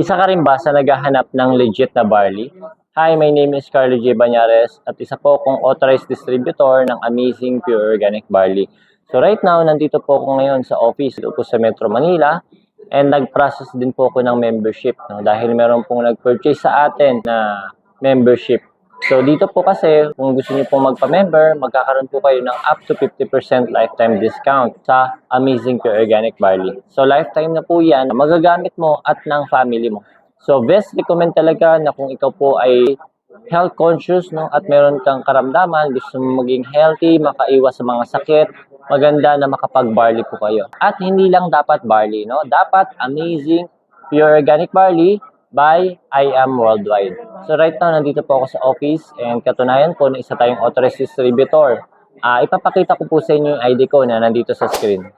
Isa ka rin ba sa naghahanap ng legit na barley? Hi, my name is Carlo J. Banyares at isa po akong authorized distributor ng Amazing Pure Organic Barley. So right now, nandito po ako ngayon sa office dito po sa Metro Manila and nag-process din po ako ng membership no? dahil meron pong nag-purchase sa atin na membership. So dito po kasi, kung gusto niyo pong magpa-member, magkakaroon po kayo ng up to 50% lifetime discount sa Amazing Pure Organic Barley. So lifetime na po yan, magagamit mo at ng family mo. So best recommend talaga na kung ikaw po ay health conscious no at meron kang karamdaman, gusto mo maging healthy, makaiwas sa mga sakit, maganda na makapag-barley po kayo. At hindi lang dapat barley, no? Dapat amazing pure organic barley by I Am Worldwide. So right now, nandito po ako sa office and katunayan po na isa tayong authorized distributor. Ah, ipapakita ko po sa inyo yung ID ko na nandito sa screen.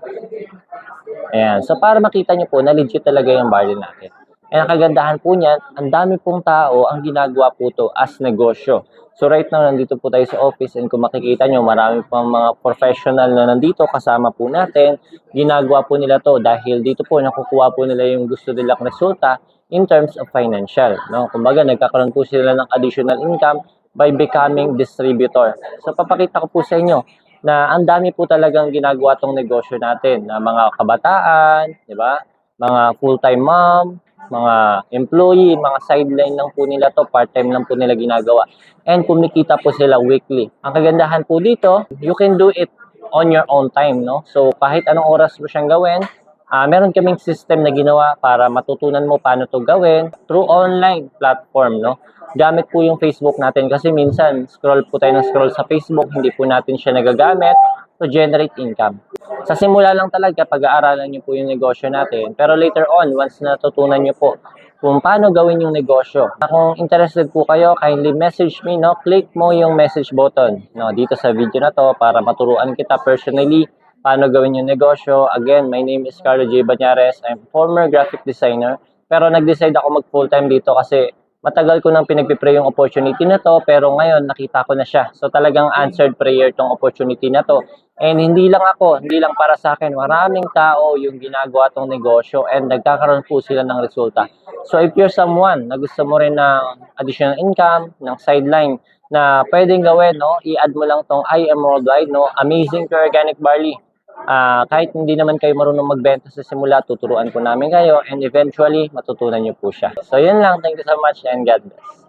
Ayan. So para makita nyo po na legit talaga yung barley natin. And ang kagandahan po niyan, ang dami pong tao ang ginagawa po to as negosyo. So right now, nandito po tayo sa office and kung makikita nyo, marami pang mga professional na nandito kasama po natin. Ginagawa po nila to dahil dito po nakukuha po nila yung gusto nilang resulta in terms of financial. No? Kumbaga, nagkakaroon po sila ng additional income by becoming distributor. So papakita ko po sa inyo na ang dami po talagang ginagawa tong negosyo natin na mga kabataan, di ba? Mga full-time mom, mga employee, mga sideline lang po nila to, part-time lang po nila ginagawa. And kumikita po sila weekly. Ang kagandahan po dito, you can do it on your own time, no? So kahit anong oras mo siyang gawin, Ah, meron kaming system na ginawa para matutunan mo paano to gawin through online platform, no? Gamit po yung Facebook natin kasi minsan scroll po tayo ng scroll sa Facebook, hindi po natin siya nagagamit to generate income. Sa simula lang talaga, pag-aaralan niyo po yung negosyo natin. Pero later on, once natutunan niyo po kung paano gawin yung negosyo. Kung interested po kayo, kindly message me, no? Click mo yung message button, no? Dito sa video na to para maturuan kita personally paano gawin yung negosyo. Again, my name is Carlo J. Banyares. I'm former graphic designer. Pero nag-decide ako mag full-time dito kasi matagal ko nang pinagpipray yung opportunity na to pero ngayon nakita ko na siya. So talagang answered prayer tong opportunity na to. And hindi lang ako, hindi lang para sa akin, maraming tao yung ginagawa tong negosyo and nagkakaroon po sila ng resulta. So if you're someone na gusto mo rin ng additional income, ng sideline na pwedeng gawin, no? i-add mo lang tong I am worldwide, no? amazing pure organic barley. Ah, kahit hindi naman kayo marunong magbenta sa simula, tuturuan ko namin kayo and eventually matutunan nyo po siya. So yun lang, thank you so much and God bless.